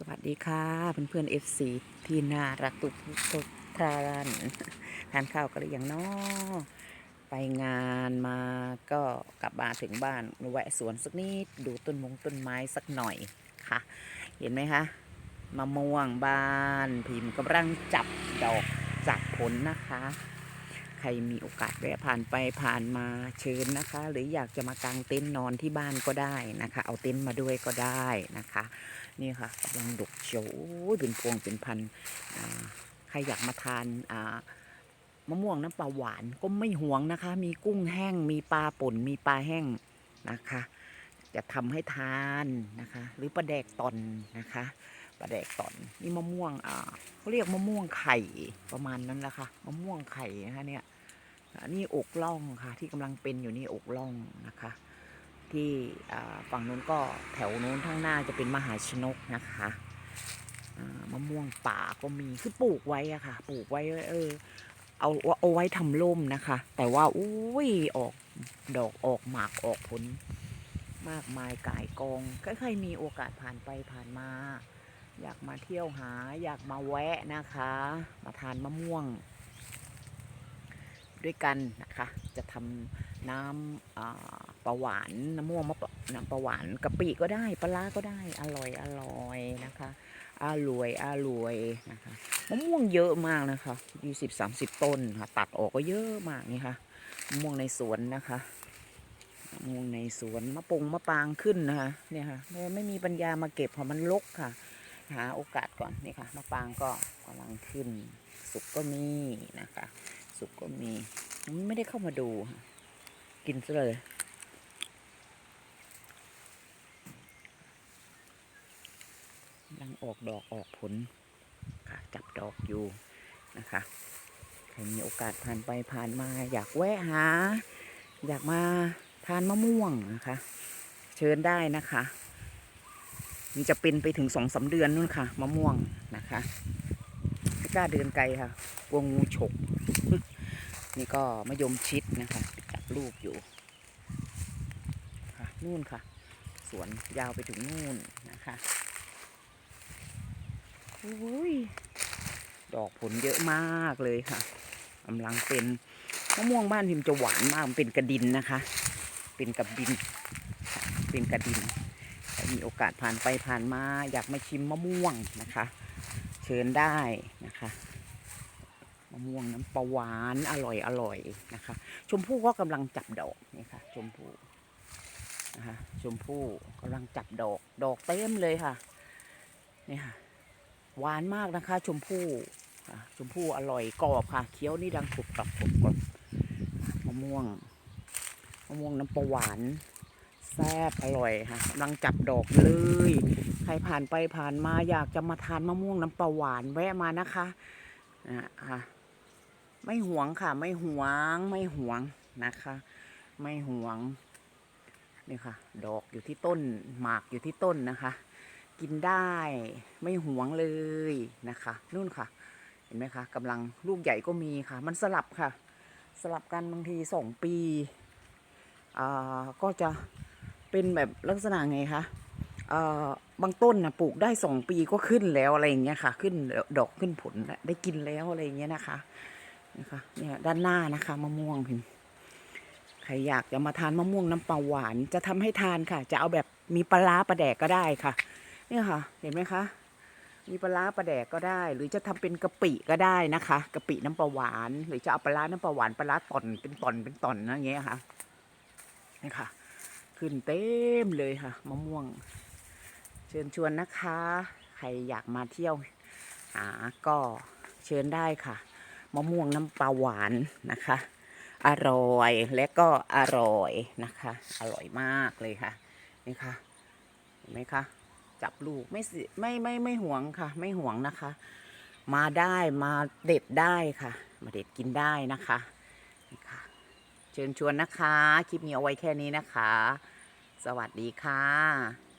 สวัสดีค่ะเพื่อนเพื่อนเอฟซีที่น่ารักทุกทุกทานทานข้าวกันหรือยังเนาะไปงานมาก็กลับมาถึงบ้านแวะสวนสักนิดดูต้นมงต้นไม้สักหน่อยค่ะ เห็นไหมคะมะม่วงบาน พิมพ์กำลังจับดอกจากผลนะคะ ใครมีโอกาสแวะผ่านไปผ่านมาเชิญนะคะ หรืออยากจะมากางเต็นท์นอนที่บ้านก็ได้นะคะ เอาเต็นท์มาด้วยก็ได้นะคะ นี่ค่ะกำลังดกเขียวโฉเป็นพวงเป็นพันใครอยากมาทานมะม่วงน้ำปลาหวานก็ไม่ห่วงนะคะ มีกุ้งแห้งมีปลาป่นมีปลาแห้งนะคะ จะทำให้ทานนะคะ หรือปลาแดกตอนนะคะปลาแดกตอนนี่มะม่วงอ่าเขาเรียกมะม่วงไข่ประมาณนั้นแหละค่ะมะม่วงไข่นะคะเนี่ยนี่อกล่องค่ะ ที่กำลังเป็นอยู่นี่อกล่องนะคะ ที่ฝั่งนู้นก็แถวนู้นข้างหน้าจะเป็นมหาชนกนะคะมะม่วงป่าก็มีคือปลูกไว้อะค่ะ ปลูกไว้เออเอาเอาไว้ทำร่มนะคะ แต่ว่าอุ้ยออกดอกออกหมากออกผล มากมายกายกองก็เคยมีโอกาสผ่านไปผ่านมา อยากมาเที่ยวหา อยากมาแวะนะคะ มาทานมะม่วง ด้วยกันนะคะ จะทำน้ำปลาหวานน้ำม่วงมะน้ำปลาหวานกะปิก็ได้ปลาร้าก็ได้อร่อยอร่อยนะคะอร่อยอร่อยนะคะมะม่วงเยอะมากนะคะยี่สิบสามสิบต้นค่ะ ตัดออกก็เยอะมากนี่ค่ะมะม่วงในสวนนะคะ มะม่วงในสวนมะปงมะปางขึ้นนะคะเนี่ยค่ะไม่ไม่มีปัญญามาเก็บเพราะมันรกค่ะ หาโอกาสก่อนนี่ค่ะมะปางก็กำลังขึ้น สุกก็มีนะคะ สุกก็มีไม่ได้เข้ามาดูค่ะกินซะเลยกำลังออกดอกออกผลค่ะจับดอกอยู่นะคะใครมีโอกาสผ่านไปผ่านมา อยากแวะหา อยากมา ทานมะม่วงนะคะ เชิญได้นะคะนี่จะเป็นไปถึงสองสาเดือนนู่นค่ะ มะม่วงนะคะไม่กล้าเดินไกลค่ะกลัวงูฉก นี่ก็มะยมชิดนะคะจับลูกอยู่ค่ะนู่นค่ะ สวนยาวไปถึงนู่นนะคะอุ้ยดอกผลเยอะมากเลยค่ะกำลังเป็นมะม่วงบ้านพิมจะหวานมากมันเป็นกระดินนะคะ เป็นกระดินค่ะเป็นกระดินใครมีโอกาสผ่านไปผ่านมา อยากมาชิมมะม่วงนะคะ เชิญได้นะคะมะม่วงน้ำปลาหวานอร่อยอร่อยนะคะ ชมพู่ก็กำลังจับดอกนี่ค่ะ ชมพู่นะคะชมพู่กำลังจับดอกดอกเต็มเลยค่ะนี่ค่ะหวานมากนะคะ ชมพู่ชมพู่อร่อยกรอบค่ะ เคี้ยวนี่ดังกรุบกรอบกรุบกรอบมะม่วง มะม่วงน้ำปลาหวานแซ่บอร่อยค่ะกำลังจับดอกเลย ใครผ่านไปผ่านมาอยากจะมาทานมะม่วงน้ำปลาหวานแวะมานะคะอ่าค่ะไม่หวงค่ะ ไม่หวงไม่หวงนะคะ ไม่หวงนี่ค่ะ ดอกอยู่ที่ต้น หมากอยู่ที่ต้นนะคะ กินได้ไม่หวงเลยนะคะนู่นค่ะ เห็นไหมคะกำลังลูกใหญ่ก็มีค่ะ มันสลับค่ะ สลับกันบางทีสองปี ก็จะเป็นแบบลักษณะไงคะบางต้นนะปลูกได้สองปีก็ขึ้นแล้วอะไรอย่างเงี้ยค่ะ ขึ้นดอกขึ้นผลแล้วได้กินแล้วอะไรอย่างเงี้ยนะคะนะคะเนี่ยด้านหน้านะคะมะม่วงพิมใครอยากจะมาทานมะม่วงน้ำปลาหวาน จะทำให้ทานค่ะ จะเอาแบบมีปลาปลาแดกก็ได้ค่ะ เนี่ยค่ะ เห็นไหมคะ มีปลาปลาแดกก็ได้ หรือจะทำเป็นกะปิก็ได้นะคะกะปิน้ำปลาหวาน หรือจะเอาปลาร้าน้ำปลาหวานปลาร้าตอนเป็นต่อนเป็นต่อนนะอย่างเงี้ยค่ะ นี่ค่ะ ขึ้นเต็มเลยค่ะมะม่วง เชิญชวนนะคะ ใครอยากมาเที่ยวหาก็เชิญได้ค่ะ มะม่วงน้ำปลาหวานนะคะ อร่อยและก็อร่อยนะคะ อร่อยมากเลยค่ะนี่ค่ะเห็นไหมคะจับลูกไม่ไม่ไม่ไม่หวงค่ะ ไม่หวงนะคะ มาได้มาเด็ดได้ค่ะ มาเด็ดกินได้นะคะ เชิญชวนนะคะ คลิปนี้เอาไว้แค่นี้นะคะ สวัสดีค่ะ